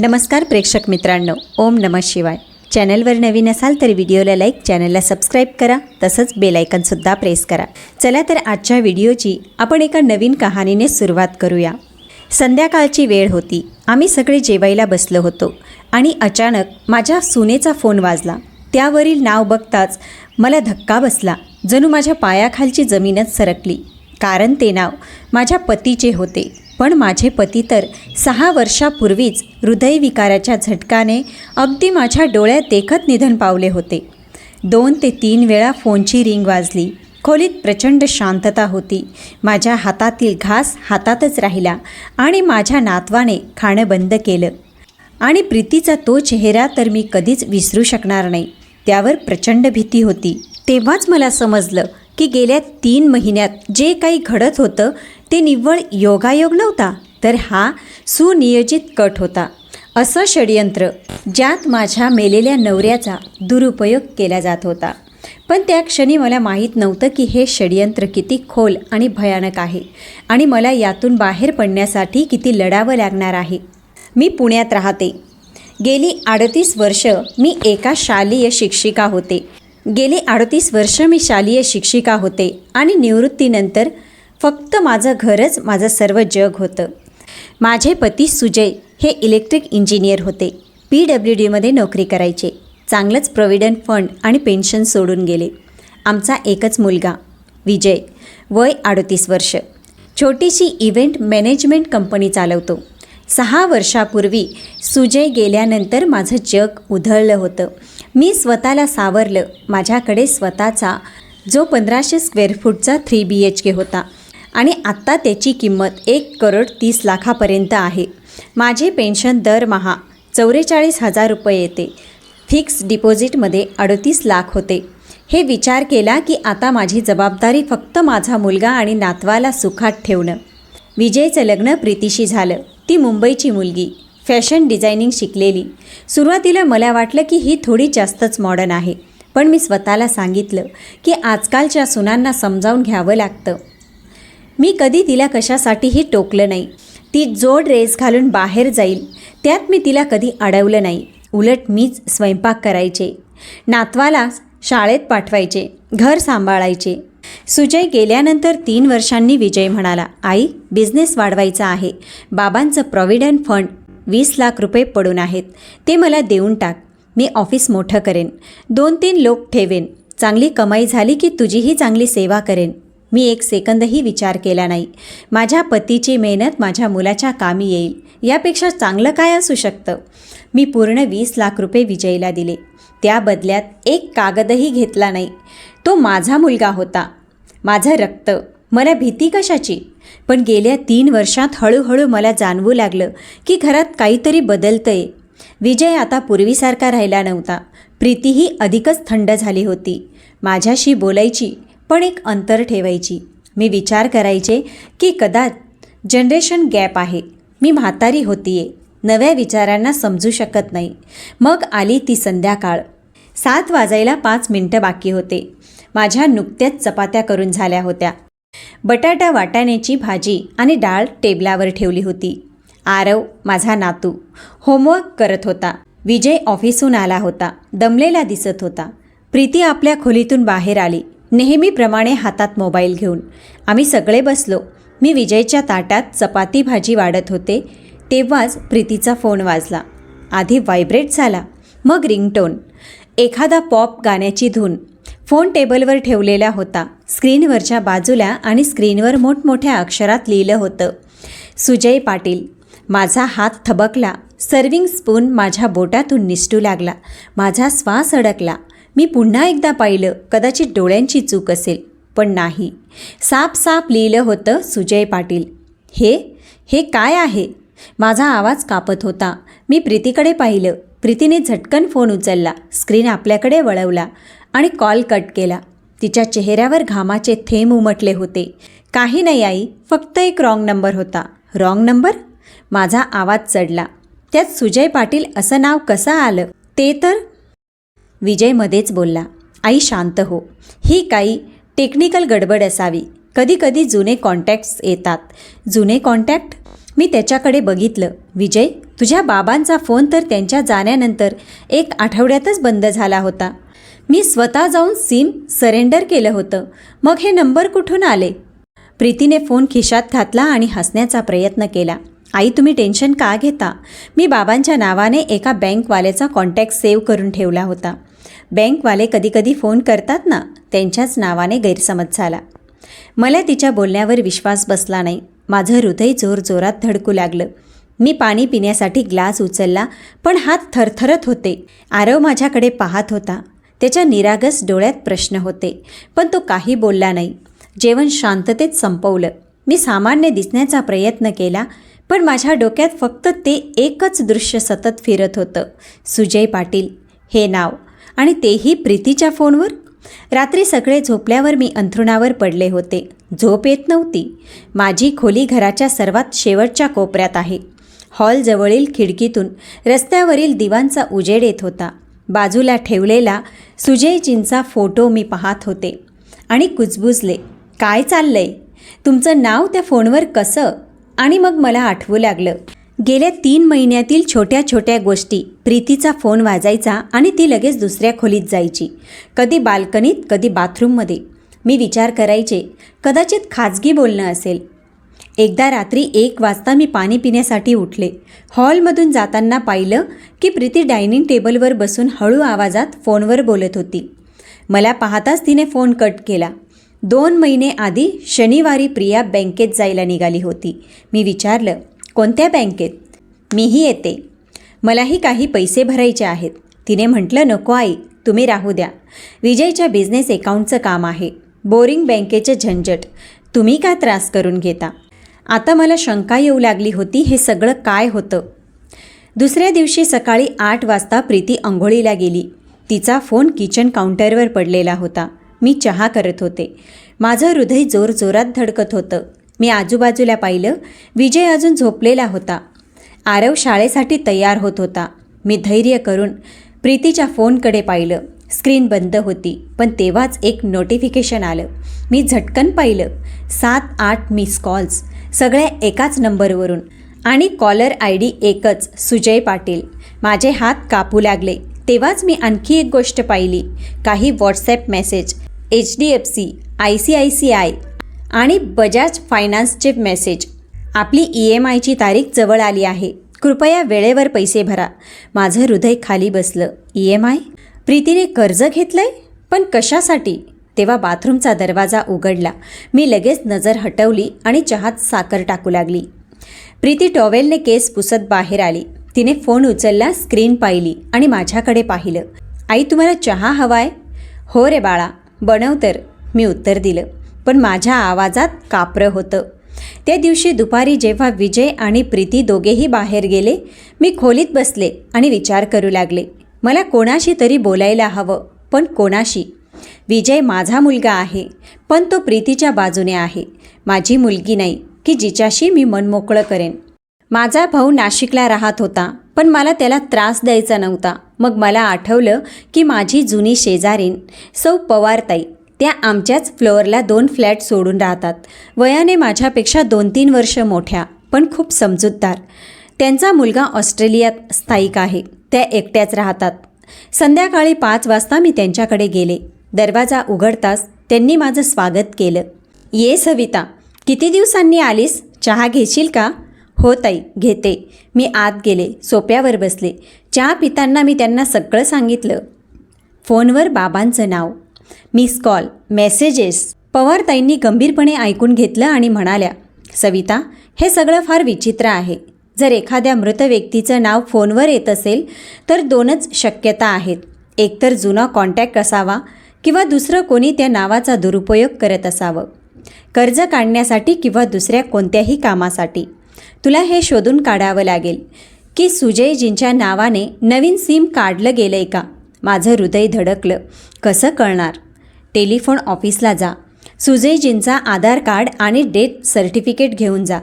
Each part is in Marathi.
नमस्कार प्रेक्षक मित्रांनो ओम नमः शिवाय. चॅनलवर नवीन असाल तर व्हिडिओला लाईक चॅनलला सबस्क्राईब करा तसंच बेलायकनसुद्धा प्रेस करा. चला तर आजच्या व्हिडिओची आपण एका नवीन कहाणीने सुरुवात करूया. संध्याकाळची वेळ होती. आम्ही सगळे जेवायला बसलो होतो आणि अचानक माझ्या सुनेचा फोन वाजला. त्यावरील नाव बघताच मला धक्का बसला. जणू माझ्या पायाखालची जमीनच सरकली. कारण ते नाव माझ्या पतीचे होते. पण माझे पती तर सहा वर्षापूर्वीच हृदयविकाराच्या झटकाने अगदी माझ्या डोळ्यात देखत निधन पावले होते. दोन ते तीन वेळा फोनची रिंग वाजली. खोलीत प्रचंड शांतता होती. माझ्या हातातील घास हातातच राहिला आणि माझ्या नातवाने खाणं बंद केलं. आणि प्रीतीचा तो चेहरा तर मी कधीच विसरू शकणार नाही. त्यावर प्रचंड भीती होती. तेव्हाच मला समजलं की गेल्या तीन महिन्यात जे काही घडत होतं ते निव्वळ योगायोग नव्हता तर हा सुनियोजित कट होता. असं षडयंत्र ज्यात माझ्या मेलेल्या नवऱ्याचा दुरुपयोग केला जात होता. पण त्या क्षणी मला माहीत नव्हतं की हे षडयंत्र किती खोल आणि भयानक आहे आणि मला यातून बाहेर पडण्यासाठी किती लढावं लागणार आहे. मी पुण्यात राहते. गेली अडतीस वर्ष मी एका शालेय शिक्षिका होते. गेली अडतीस वर्ष मी शालेय शिक्षिका होते आणि निवृत्तीनंतर फक्त माझं घरच माझं सर्व जग होतं. माझे पती सुजय हे इलेक्ट्रिक इंजिनियर होते. पी डब्ल्यू डीमध्ये नोकरी करायचे. चांगलंच प्रॉव्हिडंट फंड आणि पेन्शन सोडून गेले. आमचा एकच मुलगा विजय. वय अडतीस वर्ष. छोटीशी इव्हेंट मॅनेजमेंट कंपनी चालवतो. सहा वर्षापूर्वी सुजय गेल्यानंतर माझं जग उधळलं होतं. मी स्वतःला सावरलं. माझ्याकडे स्वतःचा जो पंधराशे स्क्वेअर फूटचा थ्री बी एच के होता. आणि आत्ता त्याची किंमत एक करोड तीस लाखापर्यंत आहे. माझे पेन्शन दरमहा चौवेचाळीस हजार रुपये येते. फिक्स डिपॉझिटमध्ये अडतीस लाख होते. हे विचार केला की आता माझी जबाबदारी फक्त माझा मुलगा आणि नातवाला सुखात ठेवणं. विजयचं लग्न प्रीतीशी झालं. ती मुंबईची मुलगी. फॅशन डिझायनिंग शिकलेली. सुरुवातीला मला वाटलं की ही थोडी जास्तच मॉडर्न आहे. पण मी स्वतःला सांगितलं की आजकालच्या सुनांना समजावून घ्यावं लागतं. मी कधी तिला कशासाठीही टोकलं नाही. ती जोड रेस घालून बाहेर जाईल. त्यात मी तिला कधी अडवलं नाही. उलट मीच स्वयंपाक करायचे. नातवाला शाळेत पाठवायचे. घर सांभाळायचे. सुजय गेल्यानंतर तीन वर्षांनी विजय म्हणाला आई बिझनेस वाढवायचा आहे. बाबांचं प्रॉव्हिडंट फंड वीस लाख रुपये पडून आहेत. ते मला देऊन टाक. मी ऑफिस मोठं करेन. दोन तीन लोक ठेवेन. चांगली कमाई झाली की तुझीही चांगली सेवा करेन. मी एक सेकंदही विचार केला नाही. माझ्या पतीची मेहनत माझ्या मुलाच्या कामी येईल. यापेक्षा चांगलं काय असू शकतं? मी पूर्ण वीस लाख रुपये विजयला दिले. त्या बदल्यात एक कागदही घेतला नाही. तो माझा मुलगा होता. माझं रक्त. मला भीती कशाची? पण गेल्या तीन वर्षात हळूहळू मला जाणवू लागलं की घरात काहीतरी बदलतंय. विजय आता पूर्वीसारखा राहिला नव्हता. प्रीतीही अधिकच थंड झाली होती. माझ्याशी बोलायची पण एक अंतर ठेवायची. मी विचार करायचे की कदाच जनरेशन गॅप आहे. मी म्हातारी होतीये. नव्या विचारांना समजू शकत नाही. मग आली ती संध्याकाळ. सात वाजायला पाच मिनटं बाकी होते. माझ्या नुकत्याच चपात्या करून झाल्या होत्या. बटाटा वाटाण्याची भाजी आणि डाळ टेबलावर ठेवली होती. आरव माझा नातू होमवर्क करत होता. विजय ऑफिसहून आला होता. दमलेला दिसत होता. प्रीती आपल्या खोलीतून बाहेर आली. नेहमीप्रमाणे हातात मोबाईल घेऊन. आम्ही सगळे बसलो. मी विजयच्या ताटात चपाती भाजी वाढत होते. तेव्हाच प्रीतीचा फोन वाजला. आधी व्हायब्रेट झाला मग रिंगटोन. एखादा पॉप गाण्याची धून. फोन टेबलवर ठेवलेला होता. स्क्रीनवरच्या बाजूला आणि स्क्रीनवर मोठमोठ्या अक्षरात लिहिलं होतं सुजय पाटील. माझा हात थबकला. सर्विंग स्पून माझ्या बोटातून निसटू लागला. माझा श्वास अडकला. मी पुन्हा एकदा पाहिलं कदाचित डोळ्यांची चूक असेल. पण नाही. साप साप लिहिलं होतं सुजय पाटील. हे? हे काय आहे? माझा आवाज कापत होता. मी प्रीतीकडे पाहिलं. प्रीतीने झटकन फोन उचलला. स्क्रीन आपल्याकडे वळवला आणि कॉल कट केला. तिच्या चेहऱ्यावर घामाचे थेंब उमटले होते. काही नाही आई. फक्त एक रॉंग नंबर होता. Wrong number? माझा आवाज चढला. त्यात सुजय पाटील असं नाव कसं आलं? ते तर विजय मध्येच बोलला आई शांत हो. ही काही टेक्निकल गडबड असावी. कधीकधी जुने कॉन्टॅक्ट्स येतात. जुने कॉन्टॅक्ट मी त्याच्याकडे बघितलं. विजय तुझ्या बाबांचा फोन तर त्यांच्या जाण्यानंतर एक आठवड्यातच बंद झाला होता. मी स्वतः जाऊन सिम सरेंडर केलं होतं. मग हे नंबर कुठून आले? प्रीतीने फोन खिशात घातला आणि हसण्याचा प्रयत्न केला. आई तुम्ही टेन्शन का घेता? मी बाबांच्या नावाने एका बँकवाल्याचा कॉन्टॅक्ट सेव्ह करून ठेवला होता. बँकवाले कधीकधी फोन करतात ना त्यांच्याच नावाने गैरसमज झाला. मला तिच्या बोलण्यावर विश्वास बसला नाही. माझं हृदय जोरजोरात धडकू लागलं. मी पाणी पिण्यासाठी ग्लास उचलला पण हात थरथरत होते. आरव माझ्याकडे पाहत होता. त्याच्या निरागस डोळ्यात प्रश्न होते पण तो काही बोलला नाही. जेवण शांततेत संपवलं. मी सामान्य दिसण्याचा प्रयत्न केला पण माझ्या डोक्यात फक्त ते एकच दृश्य सतत फिरत होतं. सुजय पाटील हे नाव. आणि तेही प्रीतीच्या फोनवर? रात्री सगळे झोपल्यावर मी अंथरुणावर पडले होते. झोप येत नव्हती. माझी खोली घराच्या सर्वात शेवटच्या कोपऱ्यात आहे. हॉलजवळील खिडकीतून रस्त्यावरील दिवांचा उजेड येत होता. बाजूला ठेवलेला सुजयजींचा फोटो मी पाहत होते. आणि कुजबुजले काय चाललंय? तुमचं नाव त्या फोनवर कसं? आणि मग मला आठवू लागलं. गेल्या तीन महिन्यातील छोट्या छोट्या गोष्टी. प्रीतीचा फोन वाजायचा आणि ती लगेच दुसऱ्या खोलीत जायची. कधी बाल्कनीत कधी बाथरूममध्ये. मी विचार करायचे कदाचित खाजगी बोलणं असेल. एकदा रात्री एक वाजता मी पाणी पिण्यासाठी उठले. हॉलमधून जाताना पाहिलं की प्रीती डायनिंग टेबलवर बसून हळू आवाजात फोनवर बोलत होती. मला पाहताच तिने फोन कट केला. दोन महिने आधी शनिवारी प्रिया बँकेत जायला निघाली होती. मी विचारलं कोणत्या बँकेत? मीही येते. मलाही काही पैसे भरायचे आहेत. तिने म्हटलं नको आई तुम्ही राहू द्या. विजयच्या बिझनेस अकाउंटचं काम आहे. बोरिंग बँकेचे झंझट. तुम्ही का त्रास करून घेता? आता मला शंका येऊ लागली होती हे सगळं काय होतं? दुसऱ्या दिवशी सकाळी आठ वाजता प्रीती अंघोळीला गेली. तिचा फोन किचन काउंटरवर पडलेला होता. मी चहा करत होते. माझं हृदय जोरजोरात धडकत होतं. मी आजूबाजूला पाहिलं. विजय अजून झोपलेला होता. आरव शाळेसाठी तयार होत होता. मी धैर्य करून प्रीतीच्या फोनकडे पाहिलं. स्क्रीन बंद होती पण तेव्हाच एक नोटिफिकेशन आलं. मी झटकन पाहिलं. सात आठ मिस कॉल्स सगळ्या एकाच नंबरवरून. आणि कॉलर आय डी एकच सुजय पाटील. माझे हात कापू लागले. तेव्हाच मी आणखी एक गोष्ट पाहिली. काही WhatsApp message H D F C I C I C I आणि बजाज फायनान्सचे मेसेज. आपली ई एम आयची तारीख जवळ आली आहे. कृपया वेळेवर पैसे भरा. माझं हृदय खाली बसलं. E M I? प्रीतीने कर्ज घेतलंय? पण कशासाठी? तेव्हा बाथरूमचा दरवाजा उघडला. मी लगेच नजर हटवली आणि चहात साखर टाकू लागली. प्रीती टॉवेलने केस पुसत बाहेर आली. तिने फोन उचलला स्क्रीन पाहिली आणि माझ्याकडे पाहिलं. आई तुम्हाला चहा हवाय? हो रे बाळा. बनव तर. मी उत्तर दिलं. पण माझ्या आवाजात कापरं होतं. त्या दिवशी दुपारी जेव्हा विजय आणि प्रीती दोघेही बाहेर गेले मी खोलीत बसले आणि विचार करू लागले मला कोणाशी तरी बोलायला हवं पण कोणाशी? विजय माझा मुलगा आहे पण तो प्रीतीच्या बाजूने आहे. माझी मुलगी नाही की जिच्याशी मी मनमोकळं करेन. माझा भाऊ नाशिकला राहत होता पण मला त्याला त्रास द्यायचा नव्हता. मग मला आठवलं की माझी जुनी शेजारीन सौ पवारताई त्या आमच्याच फ्लोअरला दोन फ्लॅट सोडून राहतात. वयाने माझ्यापेक्षा दोन तीन वर्ष मोठ्या पण खूप समजूतदार. त्यांचा मुलगा ऑस्ट्रेलियात स्थायिक आहे. त्या एकट्याच राहतात. संध्याकाळी पाच वाजता मी त्यांच्याकडे गेले. दरवाजा उघडताच त्यांनी माझं स्वागत केलं. ये सविता किती दिवसांनी आलीस? चहा घेशील का? हो ताई घेते. मी आत गेले सोप्यावर बसले. चहा पिताना मी त्यांना सगळं सांगितलं. फोनवर बाबांचं नाव. मिस कॉल मेसेजेस पवारताईंनी गंभीरपणे ऐकून घेतलं आणि म्हणाल्या सविता हे सगळं फार विचित्र आहे. जर एखाद्या मृत व्यक्तीचं नाव फोनवर येत असेल तर दोनच शक्यता आहेत. एकतर जुना कॉन्टॅक्ट असावा किंवा दुसरं कोणी त्या नावाचा दुरुपयोग करत असावं. कर्ज काढण्यासाठी किंवा दुसऱ्या कोणत्याही कामासाठी. तुला हे शोधून काढावं लागेल की सुजयजींच्या नावाने नवीन सिम काढलं गेलं आहे का? माझं हृदय धडकलं. कसं कळणार? टेलिफोन ऑफिसला जा. सुजयजींचा आधार कार्ड आणि डेथ सर्टिफिकेट घेऊन जा.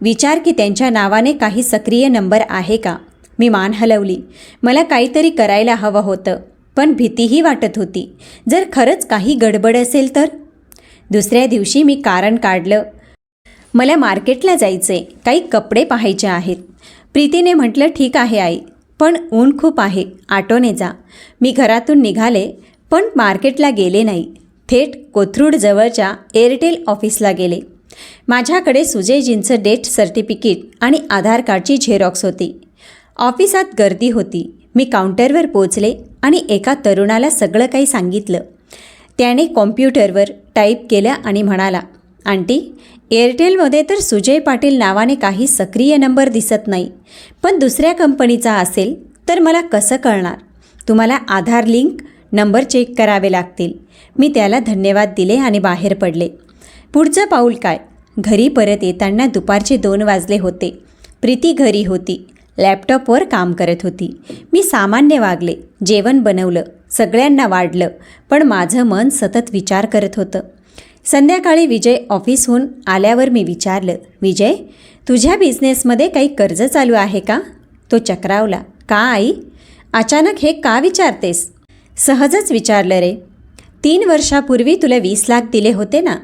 विचार की त्यांच्या नावाने काही सक्रिय नंबर आहे का? मी मान हलवली. मला काहीतरी करायला हवं होतं पण भीतीही वाटत होती. जर खरंच काही गडबड असेल तर? दुसऱ्या दिवशी मी कारण काढलं. मला मार्केटला जायचे काही कपडे पाहायचे आहेत. प्रीतीने म्हटलं ठीक आहे आई. पण ऊन खूप आहे आटोने जा. मी घरातून निघाले पण मार्केटला गेले नाही. थेट कोथरूडजवळच्या एअरटेल ऑफिसला गेले. माझ्याकडे सुजयजींचं डेथ सर्टिफिकेट आणि आधार कार्डची झेरॉक्स होती. ऑफिसात गर्दी होती. मी काउंटरवर पोचले आणि एका तरुणाला सगळं काही सांगितलं. त्याने कॉम्प्युटरवर टाईप केलं आणि म्हणाला आंटी एअरटेलमध्ये तर सुजय पाटील नावाने काही सक्रिय नंबर दिसत नाही. पण दुसऱ्या कंपनीचा असेल तर मला कसं कळणार? तुम्हाला आधार लिंक नंबर चेक करावे लागतील. मी त्याला धन्यवाद दिले आणि बाहेर पडले. पुढचं पाऊल काय? घरी परत येताना दुपारचे दोन वाजले होते. प्रीती घरी होती. लॅपटॉपवर काम करत होती. मी सामान्य वागले. जेवण बनवलं. सगळ्यांना वाढलं. पण माझं मन सतत विचार करत होतं. संध्याकाळी विजय ऑफिसहून आल्यावर मी विचारलं विजय तुझ्या बिझनेसमध्ये काही कर्ज चालू आहे का? तो चक्रावला का आई? अचानक हे का विचारतेस? सहजच विचारलं रे. तीन वर्षापूर्वी तुला वीस लाख दिले होते ना.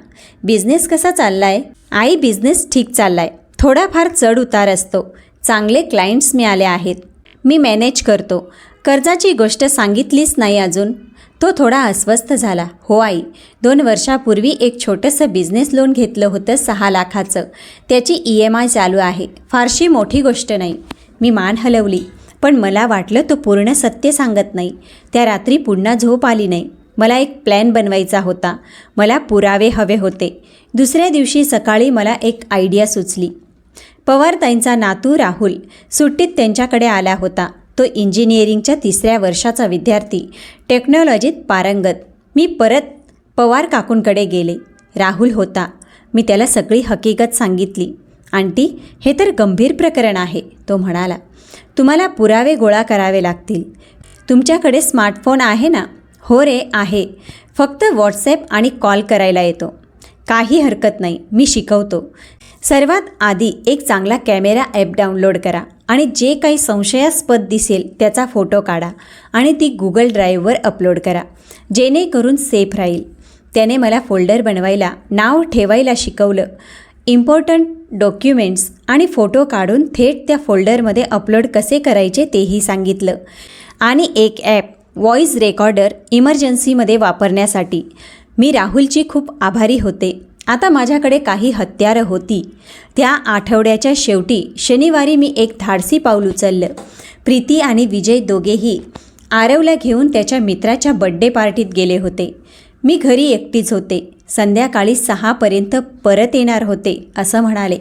बिझनेस कसा चाललाय? आई बिझनेस ठीक चाललाय. थोडाफार चढ उतार असतो. चांगले क्लायंट्स मिळाले आहेत. मी मॅनेज करतो. कर्जाची गोष्ट सांगितलीच नाही अजून. तो थोडा अस्वस्थ झाला. हो आई. दोन वर्षापूर्वी एक छोटंसं बिझनेस लोन घेतलं होतं सहा लाखाचं. त्याची ई एम आय चालू आहे. फारशी मोठी गोष्ट नाही. मी मान हलवली. पण मला वाटलं तो पूर्ण सत्य सांगत नाही. त्या रात्री पुन्हा झोप आली नाही. मला एक प्लॅन बनवायचा होता. मला पुरावे हवे होते. दुसऱ्या दिवशी सकाळी मला एक आयडिया सुचली. पवारताईंचा नातू राहुल सुट्टीत त्यांच्याकडे आला होता. तो इंजिनिअरिंगच्या तिसऱ्या वर्षाचा विद्यार्थी. टेक्नॉलॉजीत पारंगत. मी परत पवार काकूंकडे गेले. राहुल होता. मी त्याला सगळी हकीकत सांगितली. आंटी हे तर गंभीर प्रकरण आहे तो म्हणाला. तुम्हाला पुरावे गोळा करावे लागतील. तुमच्याकडे स्मार्टफोन आहे ना? हो रे आहे. फक्त व्हॉट्सॲप आणि कॉल करायला येतो. काही हरकत नाही. मी शिकवतो. सर्वात आधी एक चांगला कॅमेरा ॲप डाउनलोड करा. आणि जे काही संशयास्पद दिसेल त्याचा फोटो काढा आणि ती गुगल ड्राईव्हवर अपलोड करा. जेणेकरून सेफ राहील. त्याने मला फोल्डर बनवायला नाव ठेवायला शिकवलं. इम्पॉर्टंट डॉक्युमेंट्स आणि फोटो काढून थेट त्या फोल्डरमध्ये अपलोड कसे करायचे तेही सांगितलं. आणि एक ॲप व्हॉईस रेकॉर्डर इमर्जन्सीमध्ये वापरण्यासाठी. मी राहुलची खूप आभारी होते. आता माझ्याकडे काही हत्यारं होती. त्या आठवड्याच्या शेवटी शनिवारी मी एक धाडसी पाऊल उचललं. प्रीती आणि विजय दोघेही आरवला घेऊन त्याच्या मित्राच्या बड्डे पार्टीत गेले होते. मी घरी एकटीच होते. संध्याकाळी सहापर्यंत परत येणार होते असं म्हणाले.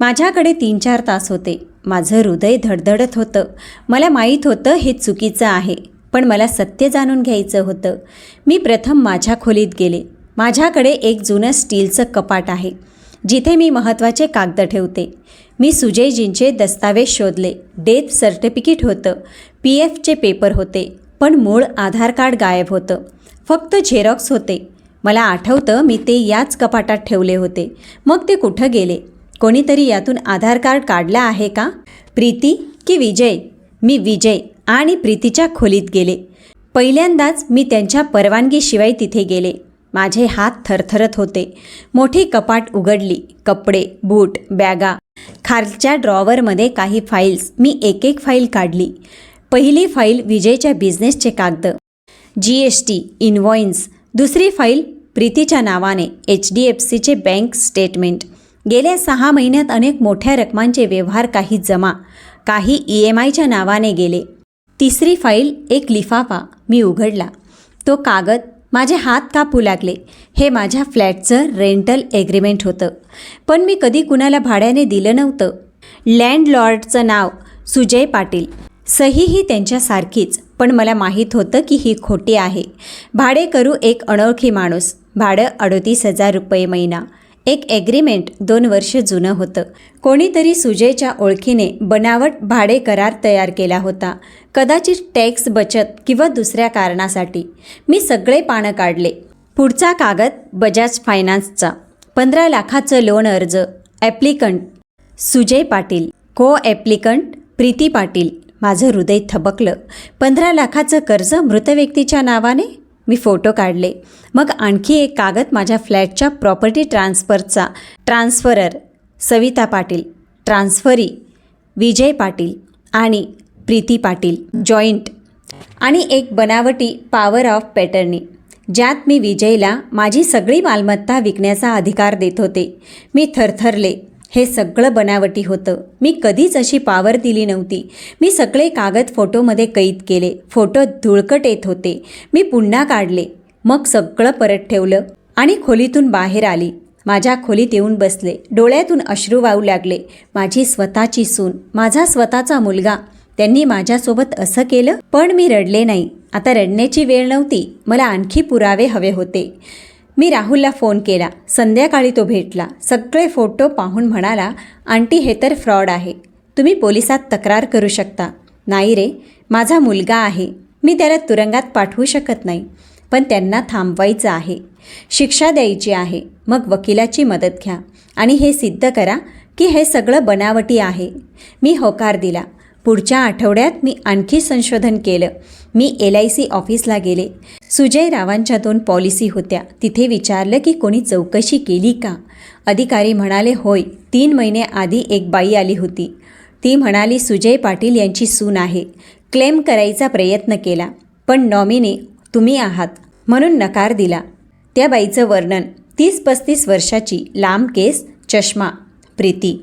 माझ्याकडे तीन चार तास होते. माझं हृदय धडधडत होतं. मला माहीत होतं हे चुकीचं आहे पण मला सत्य जाणून घ्यायचं होतं. मी प्रथम माझ्या खोलीत गेले. माझ्याकडे एक जुनं स्टीलचं कपाट आहे जिथे मी महत्त्वाचे कागद ठेवते. मी सुजयजींचे दस्तावेज शोधले डेथ सर्टिफिकेट होतं पी एफचे पेपर होते पण मूळ आधार कार्ड गायब होतं. फक्त झेरॉक्स होते. मला आठवतं मी ते याच कपाटात ठेवले होते. मग ते कुठं गेले? कोणीतरी यातून आधार कार्ड काढला आहे का? प्रीती की विजय? मी विजय आणि प्रीतीच्या खोलीत गेले. पहिल्यांदाच मी त्यांच्या परवानगीशिवाय तिथे गेले. माझे हात थरथरत होते. मोठी कपाट उघडली. कपडे बूट बॅगा. खालच्या ड्रॉवरमध्ये काही फाईल्स. मी एक एक फाईल काढली. पहिली फाईल विजयच्या बिझनेसचे कागद. G S T invoices. दुसरी फाईल प्रीतीच्या नावाने एच डी एफ सीचे बँक स्टेटमेंट. गेल्या सहा महिन्यात अनेक मोठ्या रकमांचे व्यवहार काही जमा काही ई एम आयच्या नावाने गेले. तिसरी फाईल एक लिफाफा. मी उघडला. तो कागद माझे हात कापू लागले. हे माझ्या फ्लॅटचं रेंटल एग्रीमेंट होतं. पण मी कधी कुणाला भाड्याने दिलं नव्हतं. लँडलॉर्डचं नाव सुजय पाटील. सही ही त्यांच्यासारखीच पण मला माहीत होतं की ही खोटी आहे. भाडे करू एक अनोळखी माणूस. भाडं अडोतीस हजार रुपये महिना. एक ॲग्रीमेंट दोन वर्ष जुनं होतं. कोणीतरी सुजयच्या ओळखीने बनावट भाडे करार तयार केला होता. कदाचित टॅक्स बचत किंवा दुसऱ्या कारणासाठी. मी सगळे पानं काढले. पुढचा कागद बजाज फायनान्सचा. पंधरा लाखाचं लोन अर्ज. Applicant. Sujay Patil. Co applicant Preeti Patil. माझं हृदय थबकलं. पंधरा लाखाचं कर्ज मृत व्यक्तीच्या नावाने? मी फोटो काढले. मग आणखी एक कागद माझ्या फ्लॅटच्या प्रॉपर्टी ट्रान्सफरचा ट्रान्सफरर सविता पाटील ट्रान्सफरी विजय पाटील आणि प्रीती पाटील जॉईंट आणि एक बनावटी पॉवर ऑफ पॅटर्नी ज्यात मी विजयला माझी सगळी मालमत्ता विकण्याचा अधिकार देत होते. मी थरथरले. हे सगळं बनावटी होतं. मी कधीच अशी पावर दिली नव्हती. मी सगळे कागद फोटोमध्ये कैद केले. फोटो धुळकट येत होते. मी पुन्हा काढले. मग सगळं परत ठेवलं आणि खोलीतून बाहेर आली. माझ्या खोलीत येऊन बसले. डोळ्यातून अश्रू वाहू लागले. माझी स्वतःची सून. माझा स्वतःचा मुलगा. त्यांनी माझ्यासोबत असं केलं पण मी रडले नाही. आता रडण्याची वेळ नव्हती. मला आणखी पुरावे हवे होते. मी राहुलला फोन केला. संध्याकाळी तो भेटला. सगळे फोटो पाहून म्हणाला आंटी हे तर फ्रॉड आहे. तुम्ही पोलिसात तक्रार करू शकता. नाही रे माझा मुलगा आहे. मी त्याला तुरुंगात पाठवू शकत नाही. पण त्यांना थांबवायचं आहे. शिक्षा द्यायची आहे. मग वकिलाची मदत घ्या. आणि हे सिद्ध करा की हे सगळं बनावटी आहे. मी होकार दिला. पुढच्या आठवड्यात मी आणखी संशोधन केलं. मी एल आय सी ऑफिसला गेले. सुजय रावांच्या दोन पॉलिसी होत्या. तिथे विचारलं की कोणी चौकशी केली का? अधिकारी म्हणाले होय तीन महिने आधी एक बाई आली होती. ती म्हणाली सुजय पाटील यांची सून आहे. क्लेम करायचा प्रयत्न केला पण नॉमिनी तुम्ही आहात म्हणून नकार दिला. त्या बाईचं वर्णन तीस पस्तीस वर्षाची लांब केस चष्मा प्रीती.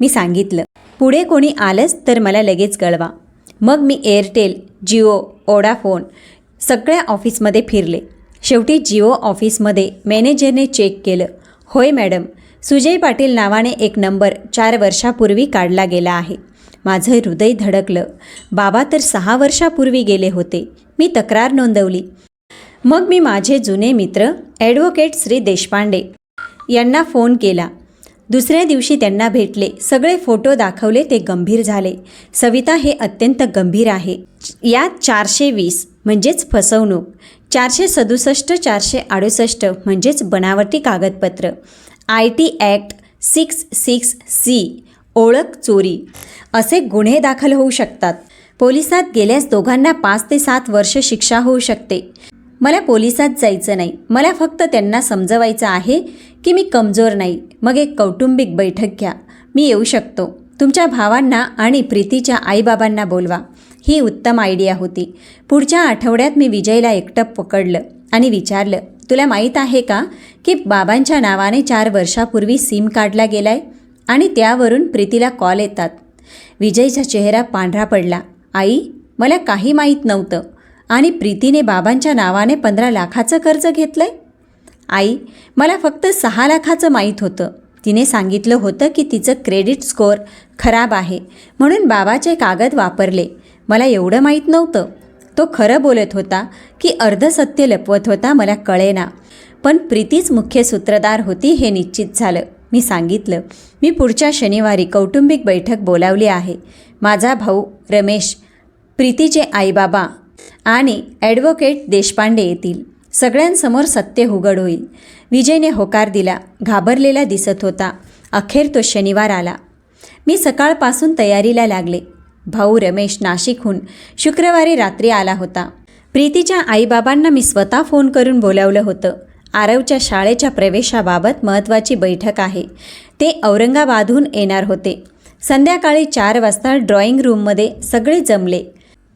मी सांगितलं पुढे कोणी आलंच तर मला लगेच कळवा. मग मी एअरटेल जिओ ओडाफोन सगळ्या ऑफिसमध्ये फिरले. शेवटी जिओ ऑफिसमध्ये मॅनेजरने चेक केलं. होय मॅडम. सुजय पाटील नावाने एक नंबर चार वर्षापूर्वी काढला गेला आहे. माझं हृदय धडकलं. बाबा तर सहा वर्षापूर्वी गेले होते. मी तक्रार नोंदवली. मग मी माझे जुने मित्र ॲडव्होकेट श्री देशपांडे यांना फोन केला. दुसऱ्या दिवशी त्यांना भेटले. सगळे फोटो दाखवले ते गंभीर झाले. सविता हे अत्यंत गंभीर आहे. यात चारशे वीस म्हणजेच फसवणूक चारशे सदुसष्ट चारशे अडुसष्ट म्हणजेच बनावटी कागदपत्र I T act six six C ओळख चोरी असे गुन्हे दाखल होऊ शकतात. पोलिसात गेल्यास दोघांना पाच ते सात वर्ष शिक्षा होऊ शकते. मला पोलिसात जायचं नाही. मला फक्त त्यांना समजवायचं आहे की मी कमजोर नाही. मग एक कौटुंबिक बैठक घ्या. मी येऊ शकतो. तुमच्या भावांना आणि प्रीतीच्या आईबाबांना बोलवा. ही उत्तम आयडिया होती. पुढच्या आठवड्यात मी विजयला एकटं पकडलं आणि विचारलं तुला माहीत आहे का की बाबांच्या नावाने चार वर्षापूर्वी सिम काढला गेलाय आणि त्यावरून प्रीतीला कॉल येतात? विजयचा चेहरा पांढरा पडला. आई मला काही माहीत नव्हतं. आणि प्रीतीने बाबांच्या नावाने पंधरा लाखाचं कर्ज घेतलंय? आई मला फक्त सहा लाखाचं माहीत होतं. तिने सांगितलं होतं की तिचं क्रेडिट स्कोअर खराब आहे म्हणून बाबाचे कागद वापरले. मला एवढं माहीत नव्हतं. तो खरं बोलत होता की अर्धसत्य लपवत होता मला कळेना. पण प्रीतीच मुख्य सूत्रधार होती हे निश्चित झालं. मी सांगितलं मी पुढच्या शनिवारी कौटुंबिक बैठक बोलावली आहे. माझा भाऊ रमेश प्रीतीचे आईबाबा आणि ॲडव्होकेट देशपांडे येतील. सगळ्यांसमोर सत्य उघड होईल. विजयने होकार दिला. घाबरलेला दिसत होता. अखेर तो शनिवार आला. मी सकाळपासून तयारीला लागले. भाऊ रमेश नाशिकहून शुक्रवारी रात्री आला होता. प्रीतीच्या आईबाबांना मी स्वतः फोन करून बोलावलं होतं. आरवच्या शाळेच्या प्रवेशाबाबत महत्त्वाची बैठक आहे. ते औरंगाबादहून येणार होते. संध्याकाळी चार वाजता ड्रॉइंग रूममध्ये सगळे जमले.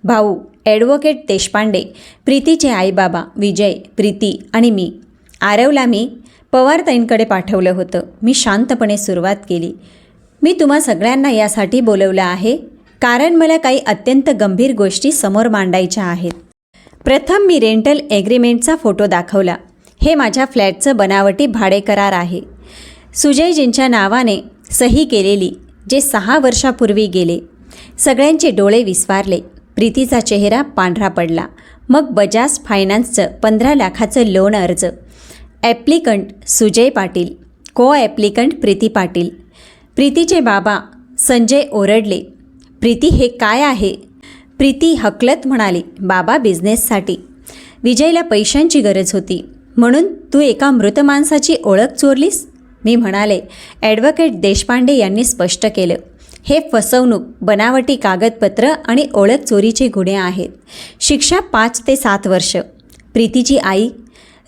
भाऊ ॲडव्होकेट देशपांडे प्रीतीचे आईबाबा विजय प्रीती आणि मी. आरवला मी पवारताईंकडे पाठवलं होतं. मी शांतपणे सुरुवात केली. मी तुम्हा सगळ्यांना यासाठी बोलवलं आहे कारण मला काही अत्यंत गंभीर गोष्टी समोर मांडायच्या आहेत. प्रथम मी रेंटल ॲग्रीमेंटचा फोटो दाखवला. हे माझ्या फ्लॅटचं बनावटी भाडे करार आहे. सुजयजींच्या नावाने सही केलेली जे सहा वर्षापूर्वी गेले. सगळ्यांचे डोळे विस्वारले. प्रीतीचा चेहरा पांढरा पडला. मग बजाज फायनान्सचं पंधरा लाखाचं लोन अर्ज. Applicant Sujay Patil co applicant Preeti Patil. प्रीतीचे बाबा संजय ओरडले प्रीती हे काय आहे? प्रीती हकलत म्हणाली बाबा बिझनेससाठी. विजयला पैशांची गरज होती. म्हणून तू एका मृत माणसाची ओळख चोरलीस? मी म्हणाले ॲडव्होकेट देशपांडे यांनी स्पष्ट केलं. हे फसवणूक बनावटी कागदपत्र आणि ओळख चोरीचे गुन्हे आहेत. शिक्षा पाच ते सात वर्ष. प्रीतीची आई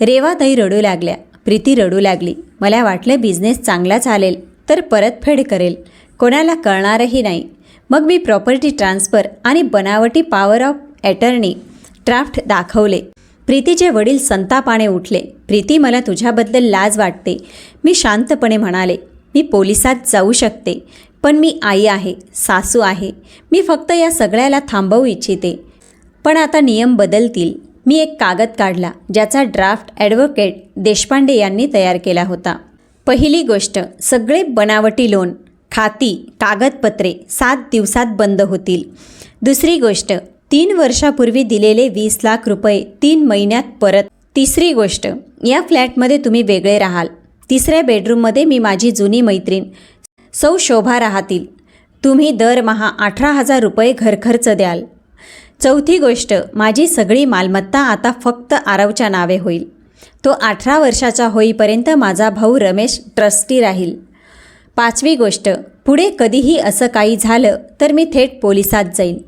रेवाताई रडू लागल्या. प्रीती रडू लागली. मला वाटलं बिझनेस चांगला चालेल तर परतफेड करेल. कोणाला कळणारही नाही. मग मी प्रॉपर्टी ट्रान्सफर आणि बनावटी पॉवर ऑफ ॲटर्नी ड्राफ्ट दाखवले. प्रीतीचे वडील संतापाने उठले. प्रीती मला तुझ्याबद्दल लाज वाटते. मी शांतपणे म्हणाले. मी पोलिसात जाऊ शकते. पण मी आई आहे सासू आहे. मी फक्त या सगळ्याला थांबवू इच्छिते. पण आता नियम बदलतील. मी एक कागद काढला ज्याचा ड्राफ्ट ॲडव्होकेट देशपांडे यांनी तयार केला होता. पहिली गोष्ट सगळे बनावटी लोन खाती कागदपत्रे सात दिवसात बंद होतील. दुसरी गोष्ट तीन वर्षापूर्वी दिलेले वीस लाख रुपये तीन महिन्यात परत. तिसरी गोष्ट या फ्लॅटमध्ये तुम्ही वेगळे राहाल. तिसऱ्या बेडरूममध्ये मी माझी जुनी मैत्रीण सौ शोभा राहतील. तुम्ही दरमहा अठरा हजार रुपये घरखर्च द्याल. चौथी गोष्ट माझी सगळी मालमत्ता आता फक्त आरवच्या नावे होईल. तो अठरा वर्षाचा होईपर्यंत माझा भाऊ रमेश ट्रस्टी राहील. पाचवी गोष्ट पुढे कधीही असं काही झालं तर मी थेट पोलिसात जाईन.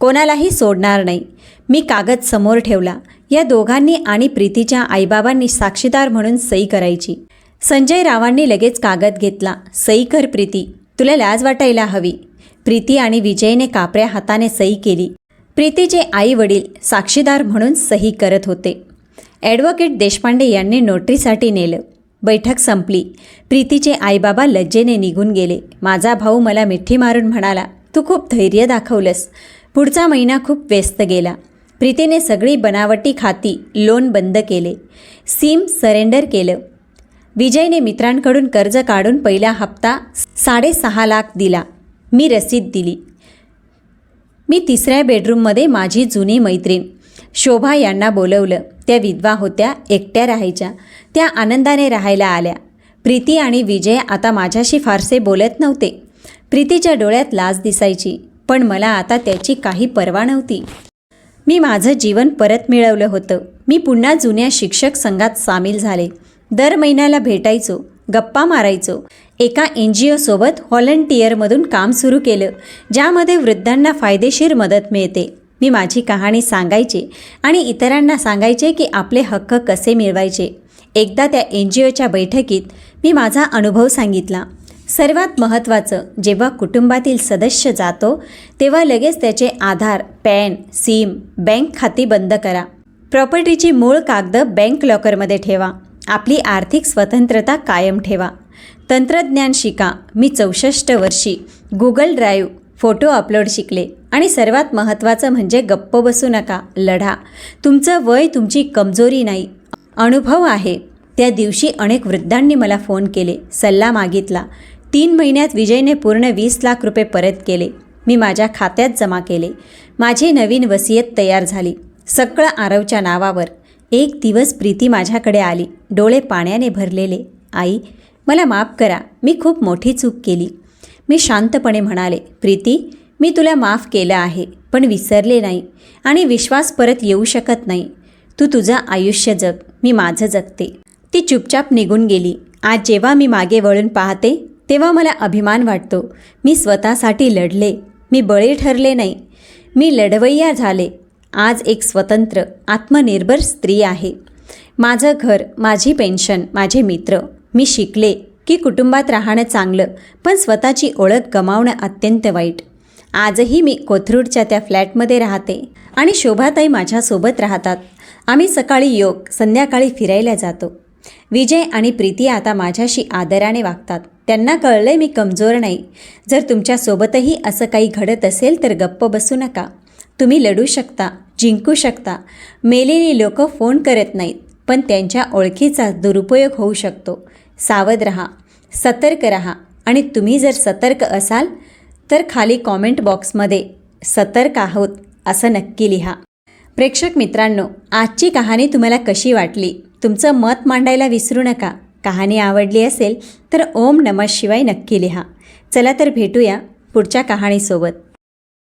कोणालाही सोडणार नाही. मी कागद समोर ठेवला. या दोघांनी आणि प्रीतीच्या आईबाबांनी साक्षीदार म्हणून सही करायची. संजय रावांनी लगेच कागद घेतला. सही कर प्रीती. तुला लाज वाटायला हवी. प्रीती आणि विजयने कापऱ्या हाताने सही केली. प्रीतीचे आई वडील साक्षीदार म्हणून सही करत होते. ॲडव्होकेट देशपांडे यांनी नोटरीसाठी नेलं. बैठक संपली. प्रीतीचे आईबाबा लज्जेने निघून गेले. माझा भाऊ मला मिठी मारून म्हणाला तू खूप धैर्य दाखवलंस. पुढचा महिना खूप व्यस्त गेला. प्रीतीने सगळी बनावटी खाती लोन बंद केले. सीम सरेंडर केलं. विजयने मित्रांकडून कर्ज काढून पहिला हप्ता साडेसहा लाख दिला. मी रसीद दिली. मी तिसऱ्या बेडरूममध्ये माझी जुनी मैत्रीण शोभा यांना बोलवलं. त्या विधवा होत्या एकट्या राहायच्या. त्या आनंदाने राहायला आल्या. प्रीती आणि विजय आता माझ्याशी फारसे बोलत नव्हते. प्रीतीच्या डोळ्यात लाज दिसायची पण मला आता त्याची काही पर्वा नव्हती. मी माझं जीवन परत मिळवलं होतं. मी पुन्हा जुन्या शिक्षक संघात सामील झाले. दर महिन्याला भेटायचो गप्पा मारायचो. एका एन जी ओसोबत व्हॉलंटियरमधून काम सुरू केलं ज्यामध्ये वृद्धांना फायदेशीर मदत मिळते. मी माझी कहाणी सांगायचे आणि इतरांना सांगायचे की आपले हक्क कसे मिळवायचे. एकदा त्या एन जी ओच्या बैठकीत मी माझा अनुभव सांगितला. सर्वात महत्त्वाचं जेव्हा कुटुंबातील सदस्य जातो तेव्हा लगेच त्याचे आधार पॅन सिम बँक खाती बंद करा. प्रॉपर्टीची मूळ कागद बँक लॉकरमध्ये ठेवा. आपली आर्थिक स्वतंत्रता कायम ठेवा. तंत्रज्ञान शिका. मी चौसष्ट वर्षी गुगल ड्राईव्ह फोटो अपलोड शिकले. आणि सर्वात महत्त्वाचं म्हणजे गप्प बसू नका. लढा. तुमचं वय तुमची कमजोरी नाही. अनुभव आहे. त्या दिवशी अनेक वृद्धांनी मला फोन केले. सल्ला मागितला. तीन महिन्यात विजयने पूर्ण वीस लाख रुपये परत केले. मी माझ्या खात्यात जमा केले. माझी नवीन वसियत तयार झाली. सगळं आरवच्या नावावर. एक दिवस प्रीती माझ्याकडे आली. डोळे पाण्याने भरलेले. आई मला माफ करा. मी खूप मोठी चूक केली. मी शांतपणे म्हणाले प्रीती मी तुला माफ केलं आहे पण विसरले नाही आणि विश्वास परत येऊ शकत नाही. तू तुझं आयुष्य जग. मी माझं जगते. ती चुपचाप निघून गेली. आज जेव्हा मी मागे वळून पाहते तेव्हा मला अभिमान वाटतो. मी स्वतःसाठी लढले. मी बळी ठरले नाही. मी लढवय्या झाले. आज एक स्वतंत्र आत्मनिर्भर स्त्री आहे. माझं घर माझी पेन्शन माझे मित्र मी शिकले की कुटुंबात राहणं चांगलं पण स्वतःची ओळख गमावणं अत्यंत वाईट. आजही मी कोथरूडच्या त्या फ्लॅटमध्ये राहते आणि शोभाताई माझ्यासोबत राहतात. आम्ही सकाळी योग संध्याकाळी फिरायला जातो. विजय आणि प्रीती आता माझ्याशी आदराने वागतात. त्यांना कळलंय मी कमजोर नाही. जर तुमच्यासोबतही असं काही घडत असेल तर गप्प बसू नका. तुम्ही लढू शकता जिंकू शकता. मेलेली लोक फोन करत नाहीत पण त्यांच्या ओळखीचा दुरुपयोग होऊ शकतो. सावध रहा सतर्क रहा. आणि तुम्ही जर सतर्क असाल तर खाली कॉमेंट बॉक्समध्ये सतर्क आहोत असं नक्की लिहा. प्रेक्षक मित्रांनो आजची कहाणी तुम्हाला कशी वाटली? तुमचं मत मांडायला विसरू नका. कहाणी आवडली असेल तर ओम नमः शिवाय नक्की लिहा. चला तर भेटूया पुढच्या कहाणीसोबत.